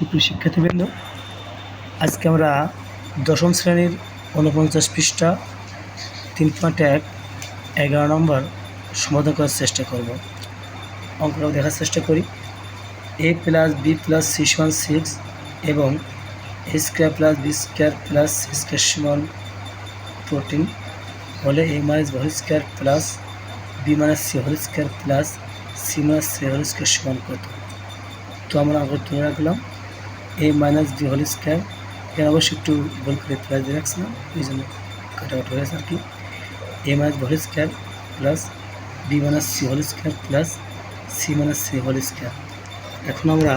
সুপ্রিয় শিক্ষার্থীবৃন্দ, আজকে আমরা দশম শ্রেণির ঊনপঞ্চাশ পৃষ্ঠা, তিন পয়েন্ট এক, এগারো নম্বর সমাধান করার চেষ্টা করব। অঙ্কটাও দেখার চেষ্টা করি। A plus B plus C সমান সিক্স এবং A square plus B square plus C square সমান ফোরটিন হলে A minus whole square plus B minus C whole square plus C minus C whole square সমান কত? তো আমরা আগে তুলে রাখলাম। A minus B whole square এখানে অবশ্যই একটু ভুল করে প্লাস দিয়ে রাখছিলাম এই জন্য কাটাকাট হয়ে গেছে আর কি। A minus whole square plus B minus C whole square plus C minus C whole square এখন আমরা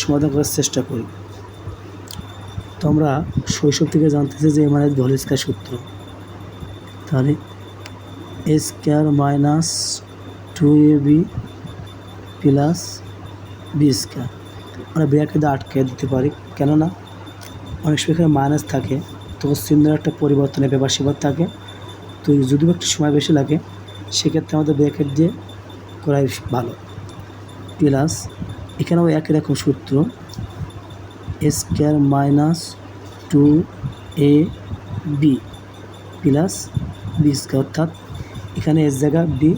সমাধান করার চেষ্টা করি। তো আমরা শৈশব থেকে জানতেছি যে এ মাইনাস হোল স্কোয়ার সূত্র। তাহলে A square minus two A B plus B square আমরা ব্র্যাকেটে আটকে দিতে পারি। কেননা, অনেক সময় এখানে মাইনাস থাকে। তো চিহ্নের একটা পরিবর্তনের ব্যাপার, সেবার থাকে। তো যদিও একটু সময় বেশি লাগে, সেক্ষেত্রে আমাদের ব্র্যাকেট দিয়ে করাই ভালো। প্লাস, এখানেও একই রকম সূত্র। Square minus two A B. Plus B square, অর্থাৎ এখানে এস জায়গা বি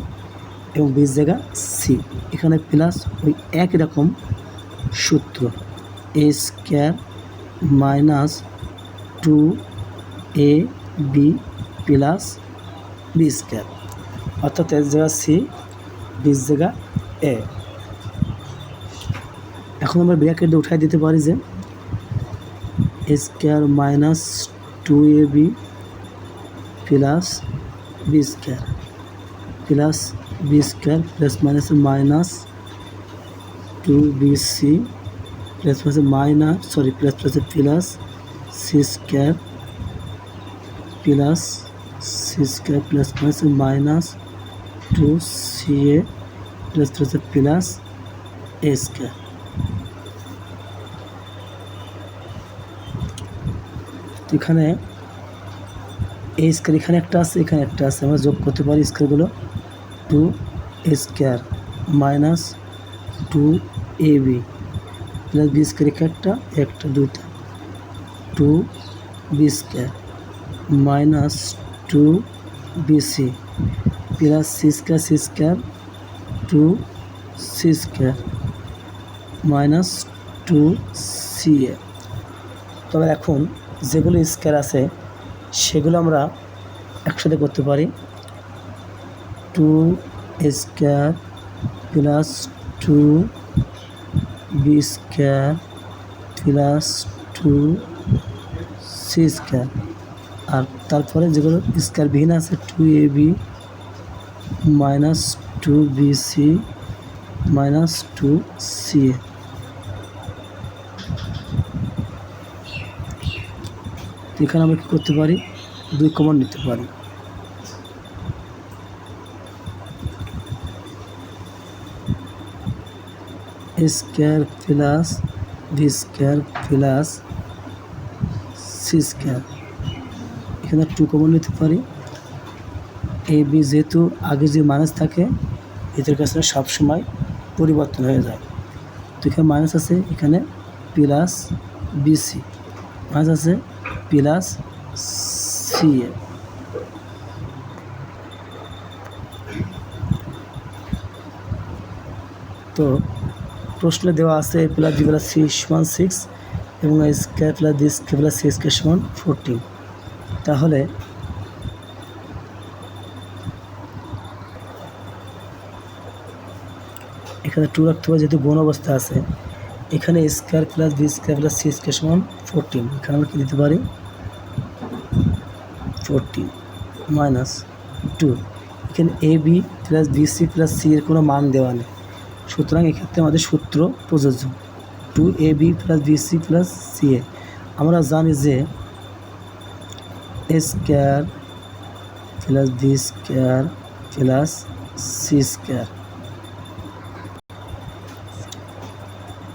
এবং বির জায়গা সি। এখানে প্লাস ওই একই রকম সূত্র। A square minus two A B plus B square অর্থাৎ এস জায়গা সি বির জায়গা এ এখন আমরা ব্র্যাকেট উঠাই দিতে পারি যে square minus two A B plus B square plus B square plus minus minus two B C plus plus minus sorry plus plus plus C square plus C square plus minus minus two C A plus plus plus A square এখানে এই square এখানে একটা আছে, এখানে একটা আছে, আমরা যোগ করতে পারি স্কোয়ারগুলো two square minus two A B plus B একটা, দুইটা। Two B square minus two B C plus C square C square two C square minus two C A তবে এখন যেগুলো স্কোয়ার আছে, সেগুলো আমরা একসাথে করতে পারি। Two square plus two B square plus two C square. আর তারপরে যেগুলো স্কোয়ার বিহীন আছে, two A B minus two B C minus two C A. এখানে আমরা কী করতে পারি? দুই কমন নিতে পারি। Square plus V square plus C square. এখানে টু কমন নিতে পারি। এ বি যেহেতু আগে যে মাইনাস থাকে, এদের কাছে সবসময় পরিবর্তন হয়ে যায়। তো এখানে মাইনাস আছে, এখানে প্লাস বিসি মাইনাস আছে প্লাস সি এ তো প্রশ্নে দেওয়া আছে A plus B plus C সমান সিক্স এবং square plus B square plus C square সমান ফোরটিন। তাহলে এখানে টু রাখতে হবে, যেহেতু গুণ অবস্থা আছে। এখানে square plus B square plus C square সমান ফোরটিন। এখানে আমরা কী দিতে পারি? ফোরটিন মাইনাস টু এখানে A B plus B C plus C এর কোনো মান দেওয়া নেই। সুতরাং এক্ষেত্রে আমাদের সূত্র প্রযোজ্য। Two A B plus B C plus C A. আমরা জানি যে A square plus B square plus C square.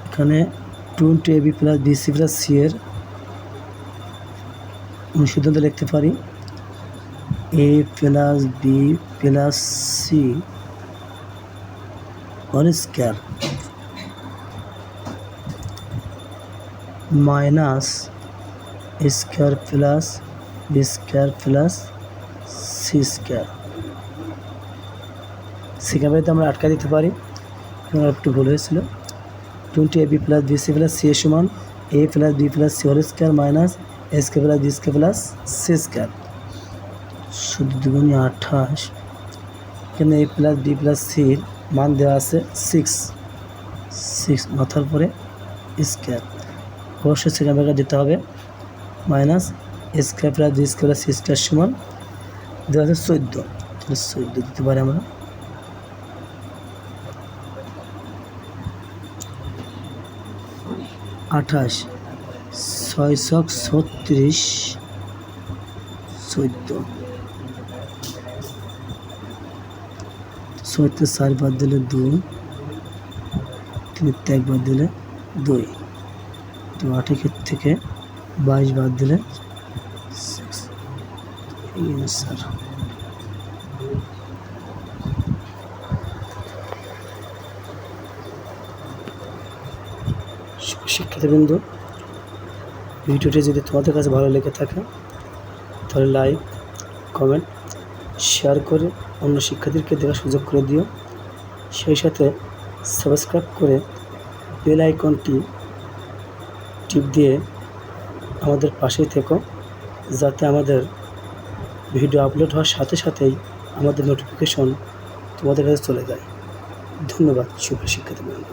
এখানে two into A B plus B C plus C এর অনুসিদ্ধান্ত লিখতে পারি। A plus B plus C square minus square plus B square plus C square. সেখানে আমরা আটকা দিতে পারি। এখানে একটু ভুল হয়েছিল। Twenty A B plus B C plus C A সমান A plus B plus C whole square minus A square plus B square plus C square শুধু দুগুণি আঠাশ। এখানে এ প্লাস বি প্লাস সির মান দেওয়া আছে সিক্স সিক্স মাথার পরে স্কোয়ার অবশ্যই সেখানে ব্যাগে দিতে হবে। Minus square plus B square plus square সমান দেওয়া আছে চোদ্দ। তাহলে চোদ্দ দিতে পারি আমরা। আঠাশ, ছয় ছক ছত্রিশ, চোদ্দ। ছয়তে চার বাদ দিলে দুই, তিনের এক বাদ দিলে দুই। তো আটের থেকে বাইশ বাদ দিলে স্যার শিক্ষার্থীবৃন্দ, ভিডিওটি যদি তোমাদের কাছে ভালো লেগে থাকে, তাহলে লাইক কমেন্ট শেয়ার করে অন্য শিক্ষার্থীদেরকে দেখার সুযোগ করে দিও। সেই সাথে সাবস্ক্রাইব করে বেল আইকনটি টিপ দিয়ে আমাদের পাশেই থেকো, যাতে আমাদের ভিডিও আপলোড হওয়ার সাথে সাথেই আমাদের নোটিফিকেশন তোমাদের কাছে চলে যায়। ধন্যবাদ, শুভ শিক্ষার্থীবৃন্দ